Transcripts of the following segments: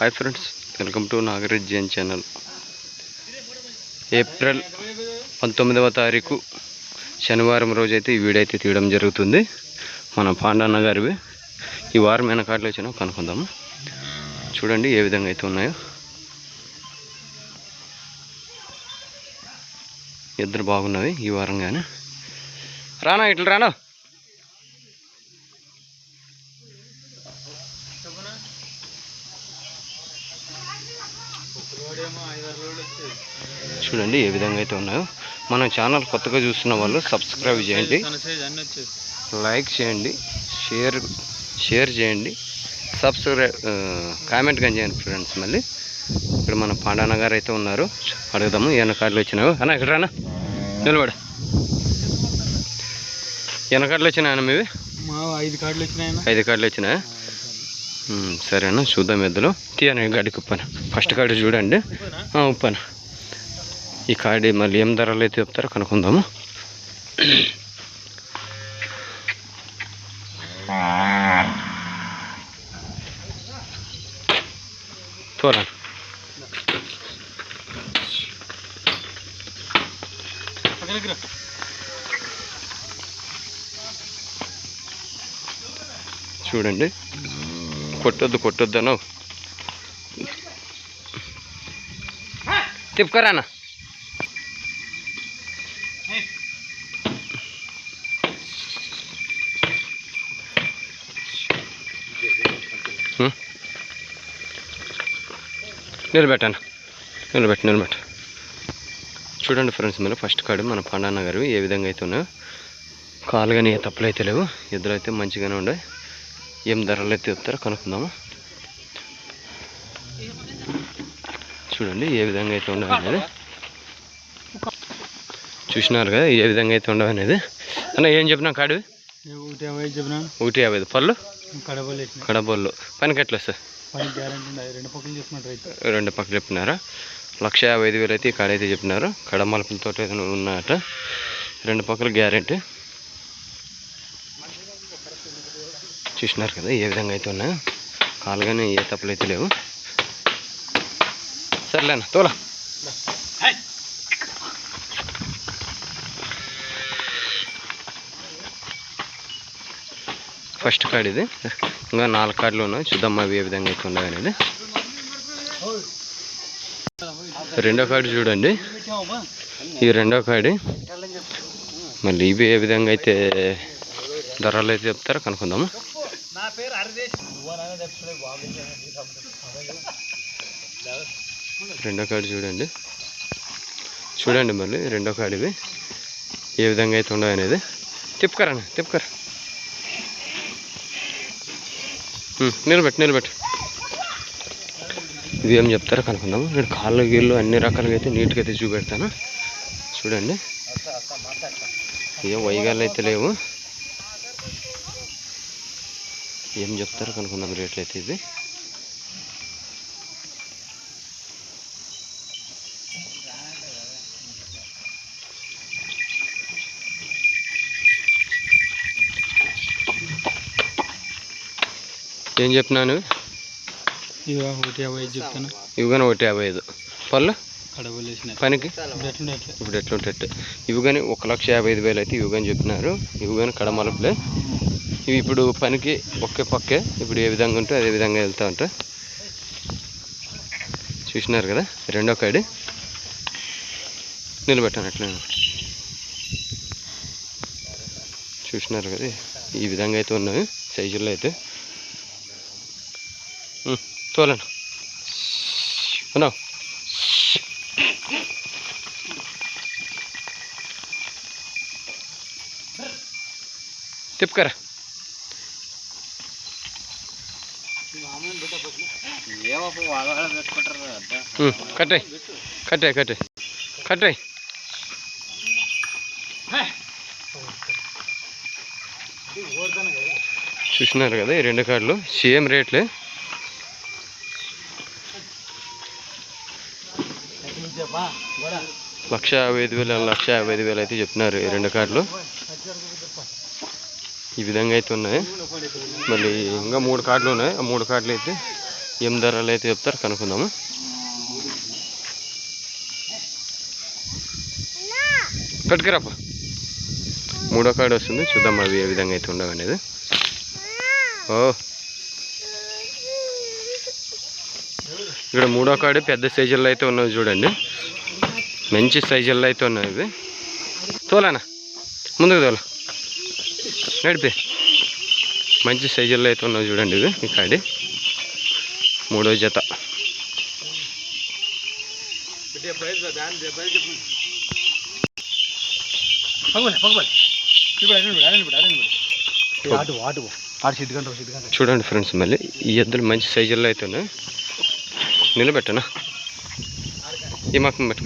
Hi friends welcome to Nagaraj Jain channel April పంతొమ్మిదవ తారీఖు శనివారం రోజైతే ఈ వీడియో అయితే తీయడం జరుగుతుంది. మన పాండన్న గారివి. ఈ వారం వెనకాట్లు వచ్చినా కనుక్కుందాము. చూడండి ఏ విధంగా అయితే ఉన్నాయో. ఇద్దరు బాగున్నవి ఈ వారం కానీ రానా ఇట్లా రానా? చూడండి ఏ విధంగా అయితే ఉన్నాయో. మన ఛానల్ కొత్తగా చూస్తున్న వాళ్ళు సబ్స్క్రైబ్ చేయండి. లైక్ చేయండి షేర్ షేర్ చేయండి. సబ్స్క్రైబ్ కామెంట్ కానీ చేయండి ఫ్రెండ్స్ మళ్ళీ. ఇక్కడ మన పాండాన్న గారు అయితే ఉన్నారు. అడుగుదాము ఏమైనా కార్డులు వచ్చినావు అన్న ఇక్కడ రానా? నిలబడ. ఎన్న కార్డులు వచ్చినాయన్న మీవి? మా ఐదు కార్డులు వచ్చినాయన్న. ఐదు కార్డులు వచ్చినాయా? సరేనా? చూద్దాం ఎద్దులు తీయను గడికి ఉప్పాను. ఫస్ట్ కార్డు చూడండి. ఉప్పాను? ఈ కార్డు మళ్ళీ ఏం ధరలు అయితే చెప్తారో కనుక్కుందాము. తోరా. చూడండి. కొట్టొద్దు కొట్టొద్దు అను తిప్పుకోరానా నిలబెట్టాను? నిలబెట్టు నిలబెట్టు. చూడండి ఫ్రెండ్స్ మీరు ఫస్ట్ కార్డు మన పండాన్న గారు ఏ విధంగా అయితే ఉన్నాయో. కాలుగానే ఏ తప్పులు అయితే లేవు. ఇద్దరు అయితే మంచిగానే ఉండే. ఏం ధరలు అయితే చెప్తారో కనుక్కుందాము? చూడండి ఏ విధంగా అయితే ఉండవు అనేది. చూసినారు కదా ఏ విధంగా అయితే ఉండవు అనేది. అన్న ఏం చెప్పినా కాడివి? ఏ ఒకటి యాభై చెప్పినా? ఒకటి యాభై పళ్ళు? వేసిన కడబోళ్ళు పనికి ఎట్లా సార్ రెండు పక్కలు రెండు పక్కలు చెప్పినారా? లక్ష యాభై ఐదు వేలు అయితే ఈ కాడ అయితే చెప్పినారు. కడమలపులతో ఉన్నట రెండు పక్కల గ్యారెంటీ. చూసినారు కదా ఏ విధంగా అయితే ఉన్నాయో కాలుగానే ఏ తప్పులు అయితే లేవు. సర్లేనా తోలా. ఫస్ట్ కార్డ్ ఇది. ఇంకా నాలుగు కార్డులు ఉన్నాయి. చూద్దాం అవి ఏ విధంగా అయితే ఉన్నాయి అనేది. రెండో కార్డు చూడండి. ఈ రెండో కార్డు. మళ్ళీ ఇవి ఏ విధంగా అయితే ధరలు అయితే చెప్తారో కనుక్కుందాము. రెండో కాడి చూడండి. చూడండి మళ్ళీ రెండో కాడివి. ఏ విధంగా అయితే ఉండవు అనేది. తిప్పుకరా తిప్పుకర. నిలబెట్టు నిలబెట్టు. ఇవి ఏం చెప్తారో కనుక్కుందాము. నేను కాళ్ళు గీళ్ళు అన్ని రకాలుగా అయితే నీట్గా అయితే చూపెడతాను. చూడండి. ఏ వైగాలు అయితే లేవు. ఏం చెప్తారో కనుక్కుందాం రేట్లు అయితే ఇది ఏం చెప్పినాను? ఇక ఒకటి యాభై ఐదు చెప్తాను. ఇవి కానీ ఒకటి యాభై ఐదు. పళ్ళు? పనికి? ఇప్పుడు ఎట్లుంటే ఇవి కానీ ఒక లక్ష యాభై ఐదు వేలు అయితే ఇవి కానీ చెప్పినారు. ఇవి కానీ కడమలపులే. ఇవి ఇప్పుడు పనికి ఒకే పక్కే. ఇప్పుడు ఏ విధంగా ఉంటే అదే విధంగా వెళ్తూ ఉంటాయి చూసినారు కదా? రెండో కాడి. నిలబెట్టాను అట్లే చూసినారు కదా? ఈ విధంగా అయితే ఉన్నాయి. సైజుల్లో అయితే. తోలను. ఉన్నావు తిప్పుకరా. ఉమ్, కట్టాయి కట్టాయి కట్టాయి కట్టాయి చూసినారు కదా ఈ రెండు కార్డులు. సేమ్ రేట్లే. లక్ష యాభై ఐదు వేలు లక్ష యాభై ఐదు వేలు అయితే చెప్పినారు ఈ రెండు కార్డులు. ఈ విధంగా అయితే ఉన్నాయి. మళ్ళీ ఇంకా మూడు కార్డులు ఉన్నాయి. ఆ మూడు కార్డులు అయితే ఏం ధరలు అయితే చెప్తారు? కనుక్కుందాము? కట్టుకురాప. మూడో కాడ వస్తుంది. చూద్దాం అవి ఏ విధంగా అయితే ఉండవు అనేది. ఓ. ఇక్కడ మూడో కాడు పెద్ద సైజుల్లో అయితే ఉన్నవి చూడండి. మంచి సైజుల్లో అయితే ఉన్నాయి ఇవి. తోలానా? ముందుకు తోల. నడిపి. మంచి సైజుల్లో అయితే ఉన్నవి చూడండి ఇవి ఈ కాడి. మూడో జత. చూడండి ఫ్రెండ్స్ మళ్ళీ ఈ ఎద్దులు మంచి సైజుల్లో అయితే నిలబెట్టనా? ఈ మాకు పెట్ట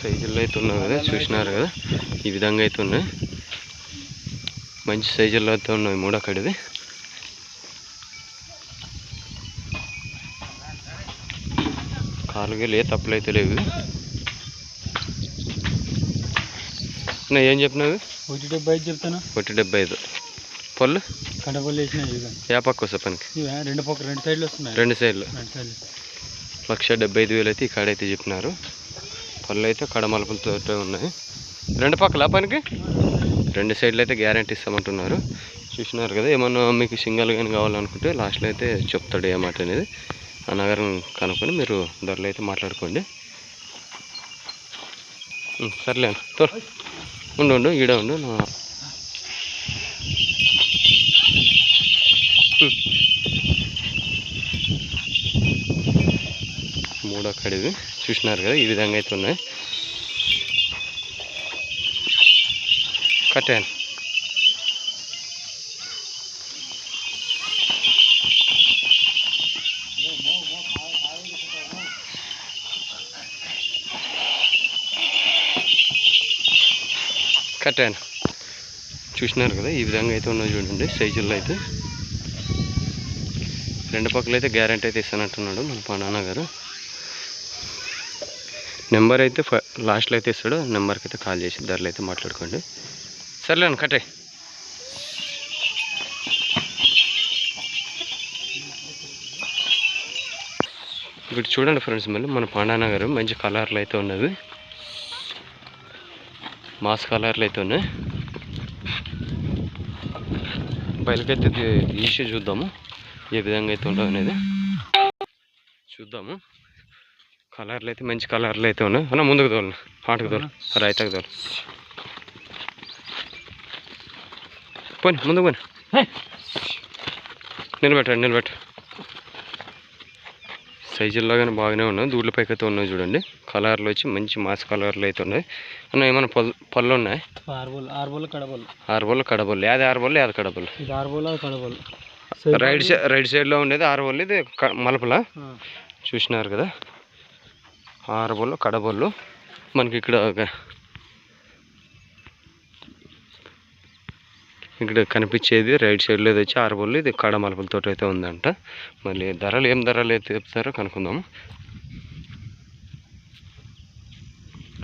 సైజుల్లో అయితే ఉన్నాయి కదా చూసినారు కదా? ఈ విధంగా అయితే ఉన్నాయి మంచి సైజుల్లో అయితే ఉన్నాయి మూడో కడిది. కాలుగా ఏ తప్పులు అయితే లేవు. నా ఏం చెప్పినావు? ఒకటి డెబ్బై ఐదు చెప్తాను? ఒకటి డెబ్బై ఐదు. పళ్ళు? కండపల్లి వేసిన ఇవి కానీ ఏ పక్క వస్తా పనికి? రెండు పక్క రెండు సైడ్లు వస్తున్నాయి. రెండు సైడ్లు. లక్ష డెబ్బై ఐదు వేలు అయితే ఈ కాడ అయితే చెప్పినారు. పళ్ళు అయితే కడమలుపులతో ఉన్నాయి. రెండు పక్కల పనికి? రెండు సైడ్లు అయితే గ్యారంటీ ఇస్తామంటున్నారు. చూసినారు కదా ఏమన్నా మీకు సింగల్ కానీ కావాలనుకుంటే లాస్ట్లో అయితే చెప్తాడు ఏ మాట అనేది. ఆ నగరం కనుక్కొని మీరు ధరలు అయితే మాట్లాడుకోండి సర్లే తో ఉండు ఉండు ఈడ ఉండు నా మూడో కడిది చూసినారు కదా ఈ విధంగా అయితే ఉన్నాయి. కట్టాను కట్టాను చూసినారు కదా ఈ విధంగా అయితే ఉన్నాయి చూడండి సైజుల్లో అయితే. రెండు పక్కలైతే అయితే గ్యారంటీ అయితే ఇస్తానంటున్నాడు మన పా నాన్నగారు. నెంబర్ అయితే ఫ- లాస్ట్లో అయితే ఇస్తాడు. నెంబర్కి అయితే కాల్ చేసి ధరలు అయితే మాట్లాడుకోండి. సర్లేండి కట్టే ఇప్పుడు చూడండి ఫ్రెండ్స్ మళ్ళీ మన పాండానా గారు మంచి కలర్లు అయితే ఉన్నది మాస్ కలర్లు అయితే ఉన్నాయి. బయలుకైతే తీసి చూద్దాము. ఏ విధంగా అయితే ఉండవు అనేది చూద్దాము. కలర్లు అయితే మంచి కలర్లు అయితే ఉన్నాయి. అన్న ముందుకు తోలు పాటకు తోలు. రైతకు తోలు. పోని ముందుకు పోని. నిలబెట్టండి నిలబెట్ట సైజుల్లో కానీ బాగానే ఉన్నాయి. దూడ్ల పైకి అయితే ఉన్నాయి చూడండి. కలర్లు వచ్చి మంచి మాస్ కలర్లు అయితే ఉన్నాయి. అన్న ఏమైనా పళ్ళు పళ్ళు ఉన్నాయి? ఆరు బళ్ళు కడబళ్ళు యాది ఆరు బళ్ళు యాది కడబళ్ళు ఇది రైట్ సైడ్ రైట్ సైడ్లో ఉండేది ఆరు బళ్ళు ఇది మలపల? చూసినారు కదా? ఆరు బళ్ళు కడబళ్ళు మనకి ఇక్కడ ఇక్కడ కనిపించేది రైట్ సైడ్లో ఇది వచ్చి ఆరు బళ్ళు ఇది కడ మలపలతో అయితే ఉందంట. మళ్ళీ ధరలు ఏం ధరలు అయితే చెప్తారో కనుక్కుందాము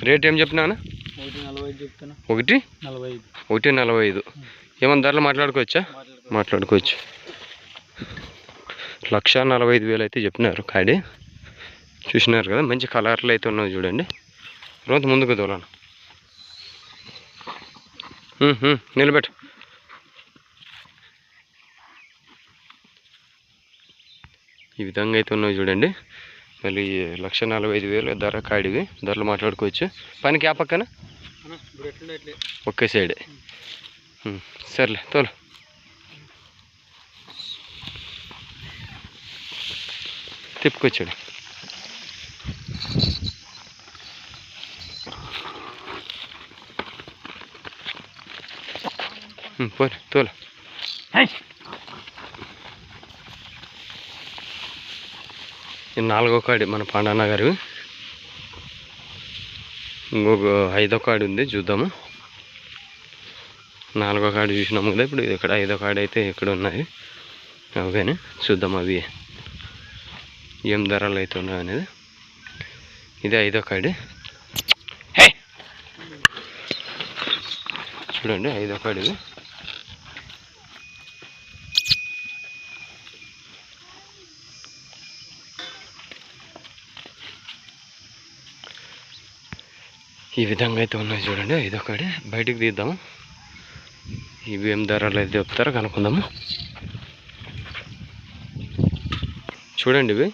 రేట్ ఏం చెప్పినానా ఒకటి ఒకటి? నలభై ఐదు. ఒకటి నలభై ఐదు. ఏమన్నా ధరలు మాట్లాడుకోవచ్చా? మాట్లాడుకో మాట్లాడుకోవచ్చు. లక్ష నలభై ఐదు వేలు అయితే చెప్పినారు కాడి. చూసినారు కదా మంచి కలర్లు అయితే ఉన్నాయి చూడండి. రోజు ముందుకు తోలాను నిలబెట్టు. ఈ విధంగా అయితే ఉన్నాయి చూడండి. మళ్ళీ లక్ష నలభై ఐదు వేలు ధర కాడివి. ధరలు మాట్లాడుకోవచ్చు. పనికి ఆ పక్కన? ఒకే సైడే. సర్లే తోలు. తిప్పుకొచ్చాడు. పోనీ తోలు ఈ నాలుగో కాడి మన పాండాన్న గారు. ఇంకొక ఐదో కాడి ఉంది చూద్దాము. నాలుగో కాడి చూసినాము కదా ఇప్పుడు ఇక్కడ ఐదో కాడి అయితే ఇక్కడ ఉన్నాయి. అవి చూద్దాం అవి ఏం ధరలు అయితే ఉన్నాయి అనేది. ఇది ఐదో కాడి. చూడండి ఐదో కాడు ఈ విధంగా అయితే ఉన్నాయి చూడండి. ఇదొకటి కాడి బయటికి తీద్దాము ఇవి ఏం ధరలు అయితే చెప్తారో. కనుక్కుందాము. చూడండి ఇవి.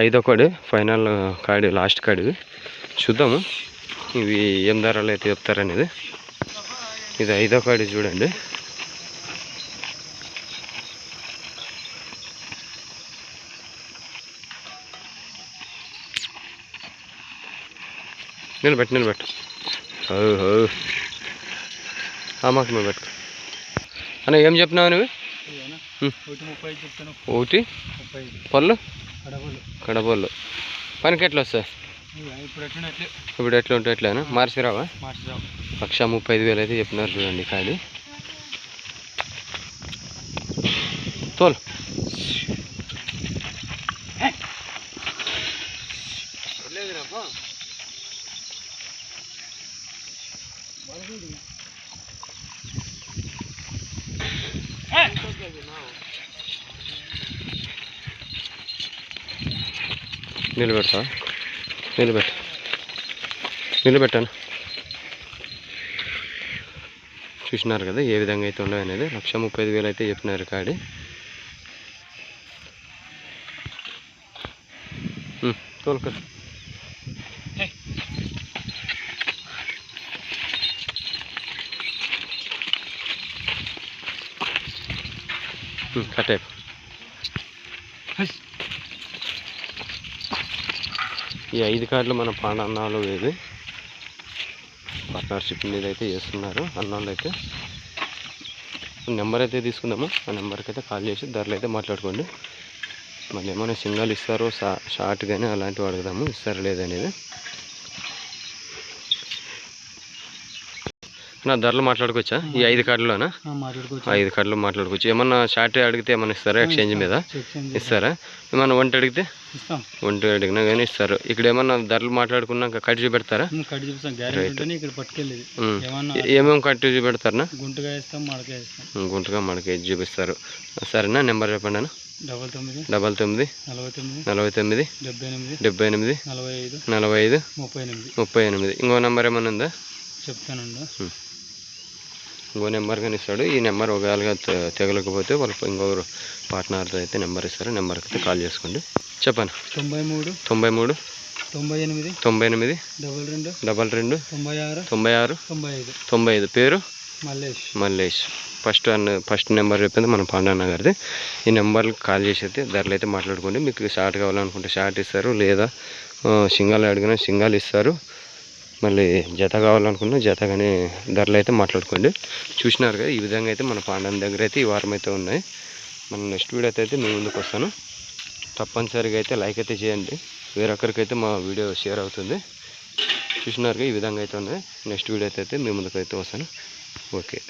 ఐదొకటి ఫైనల్ కాడి లాస్ట్ కాడి ఇవి. చూద్దాము. ఇవి ఏం ధరలు అయితే చెప్తారనేది. ఇది ఐదో కాడి చూడండి. నిలబెట్టు నిలబెట్టు. ఓహో. మాకు మేము పెట్టు అన్న ఏం చెప్పినావు నువ్వు. ఒకటి పళ్ళు? కడపళ్ళు పనికి ఎట్లా వస్తాయి? ఇప్పుడు ఎట్లే ఇప్పుడు ఎట్లా ఉంటాయి ఎట్లానా? మార్చిరావా? లక్ష ముప్పై ఐదు వేలు అయితే చెప్పినారు చూడండి కాడి తోలు. నిలబెడతా. నిలబెట్ట. నిలబెట్టాను. చూసినారు కదా ఏ విధంగా అయితే ఉండవు అనేది. లక్ష ముప్పై ఐదు వేలు అయితే చెప్పినారు కాడి. ఉమ్, తోలుకో. ఉమ్, కట్టే ఈ ఐదు కార్డులు మన పాండ అన్నాలు ఇది. పార్ట్నర్షిప్ మీద అయితే చేస్తున్నారు అన్నాళ్ళు అయితే నెంబర్ అయితే తీసుకుందాము? ఆ నెంబర్కి అయితే కాల్ చేసి ధరలు అయితే మాట్లాడుకోండి. మళ్ళీ ఏమైనా సింగల్ ఇస్తారో షార్ట్ కానీ అలాంటివి అడుగుదాము ఇస్తారో లేదనేది నా ధరలు మాట్లాడుకోవచ్చా? ఈ ఐదు కార్డులోనా? ఐదు కార్డులు మాట్లాడుకోవచ్చు. ఏమన్నా షార్ట్ అడిగితే ఏమన్నా ఇస్తారా? ఎక్స్చేంజ్ మీద? ఇస్తారా? ఏమన్నా వంట అడిగితే? వంట అడిగినా కానీ ఇస్తారు. ఇక్కడ ఏమన్నా ధరలు మాట్లాడుకున్నాక కట్ చూపెడతారా? ఏమేమి కట్ చూపెడతారనా? గుంటగా వేస్తాం మడక వేస్తాం. గుంటగా మనకి చూపిస్తారు. సరేనా? నెంబర్ చెప్పండి అన్న. డబల్ తొమ్మిది డబల్ తొమ్మిది నలభై తొమ్మిది నలభై తొమ్మిది డెబ్బై ఎనిమిది డెబ్బై ఎనిమిది నలభై ఐదు నలభై ఐదు ముప్పై ఎనిమిది. ముప్పై ఎనిమిది. ఇంకో నెంబర్ ఏమైనా ఉందా? చెప్తానండి. ఇంకో నెంబర్ కానీ ఇస్తాడు. ఈ నెంబర్ ఒకవేళగా తెగలకపోతే వాళ్ళు ఇంకొకరు పార్ట్నర్తో అయితే నెంబర్ ఇస్తారు. నెంబర్కి అయితే కాల్ చేసుకోండి. చెప్పండి. తొంభై మూడు. తొంభై మూడు. తొంభై ఎనిమిది. తొంభై ఎనిమిది. డబల్ రెండు. డబల్ రెండు. తొంభై ఆరు. తొంభై ఆరు. తొంభై ఐదు. తొంభై ఐదు. పేరు? మల్లేష్. మల్లేష్. ఫస్ట్ అన్న ఫస్ట్ నెంబర్ చెప్పింది మన పాండన్న గారిది ఈ నెంబర్కి కాల్ చేసి అయితే ధరలు అయితే మాట్లాడుకోండి. మీకు షార్ట్ కావాలనుకుంటే షార్ట్ ఇస్తారు లేదా సింగల్ అడిగినా సింగల్ ఇస్తారు. మళ్ళీ జత కావాలనుకున్నా జత కానీ ధరలు అయితే మాట్లాడుకోండి. చూసినారు కదా ఈ విధంగా అయితే మన పాండం దగ్గర అయితే ఈ వారం అయితే ఉన్నాయి. మన నెక్స్ట్ వీడియో అయితే మీ ముందుకు వస్తాను. తప్పనిసరిగా అయితే లైక్ అయితే చేయండి. వేరొకరికైతే మా వీడియో షేర్ అవుతుంది. చూసినారుగా ఈ విధంగా అయితే ఉన్నాయి. నెక్స్ట్ వీడియో అయితే మీ ముందుకు అయితే వస్తాను. ఓకే.